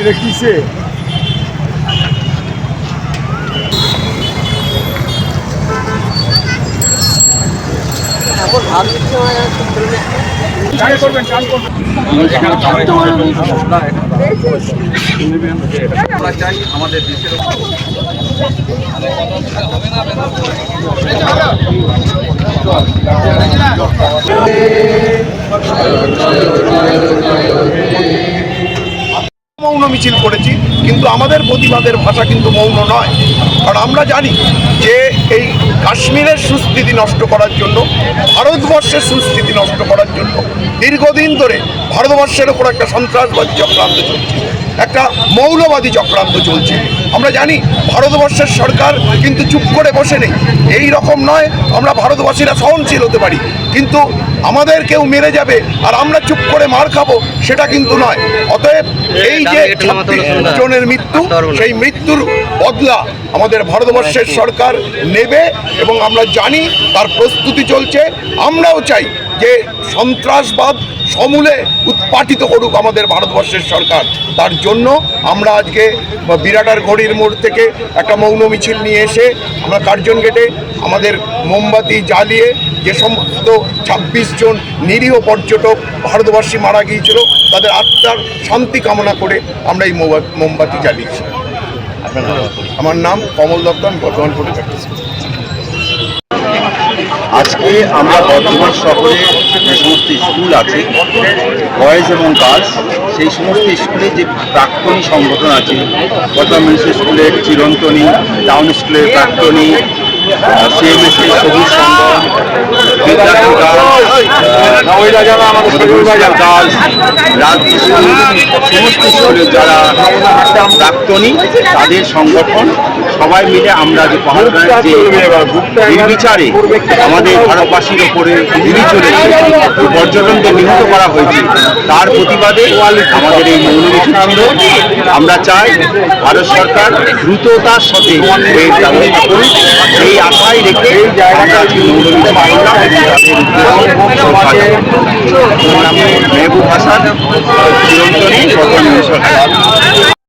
এটা কিসে আমরা চাই আমাদের দেশের মৌন মিছিল করেছি, কিন্তু আমাদের প্রতিবাদের ভাষা কিন্তু মৌন নয়। কারণ আমরা জানি যে এই কাশ্মীরের সুস্থিতি নষ্ট করার জন্য, ভারতবর্ষের সুস্থিতি নষ্ট করার জন্য দীর্ঘদিন ধরে ভারতবর্ষের ওপর একটা সন্ত্রাসবাদী চক্রান্ত চলছে, একটা মৌলবাদী চক্রান্ত চলছে। আমরা জানি ভারতবর্ষের সরকার কিন্তু চুপ করে বসে নেই এই রকম নয়, আমরা ভারতবাসীরা সহনশীল হতে পারি। কিন্তু আমাদের কেউ মেরে যাবে আর আমরা চুপ করে মার খাব, সেটা কিন্তু নয়। অতএব এই যে জনের মৃত্যু, সেই মৃত্যুর বদলা আমাদের ভারতবর্ষের সরকার নেবে এবং আমরা জানি তার প্রস্তুতি চলছে। আমরাও চাই যে সন্ত্রাসবাদ সমূলে উৎপাটিত করুক আমাদের ভারতবর্ষের সরকার, তার জন্য আমরা আজকে বিরাটার ঘড়ির মোড় থেকে একটা মৌন মিছিল নিয়ে এসে আমরা কার্জন গেটে আমাদের মোমবাতি জ্বালিয়ে যে সমস্ত ছাব্বিশ জন নিরীহ পর্যটক ভারতবর্ষী মারা গিয়েছিল, তাদের আত্মার শান্তি কামনা করে আমরা এই মোমবা- মোমবাতি জ্বালিয়েছি। আমার নাম কমল দত্ত, আমি বর্ধমান ফটোগ্রাফি আজকে আমরা বর্ধমান শহরে যে সমস্ত স্কুল আছে বয়েজ এবং গার্লস সেই সমস্ত স্কুলে যে প্রাক্তনী সংগঠন আছে, বর্ধমান মিউনিসিপাল স্কুলের চিরন্তনী টাউন স্কুলের প্রাক্তনী সিএমএসের সবুজ সংগঠন গার্লস সমস্ত স্কুলের যারা প্রাক্তনী তাদের সংগঠন সবাই মিলে আমরা যে পাহাড় যে নির্বিচারে আমাদের ভারতবাসীর ওপরে গুলি চলেছে পর্যটনকে নিহত করা হয়েছে তার প্রতিবাদে আমাদের এই মৌলমিছিল ছিল আমরা চাই ভারত সরকার দ্রুততার সাথে এর ব্যবস্থা করুক। সেই আশায় রেখে আমরা আজকে মৌলমিছিল করলাম এবং তাদের উদ্যোগ সৌভাগ্য। আমার নাম মেহবুব হাসান চিরন্তনী বর্তমান মিউনিসিপাল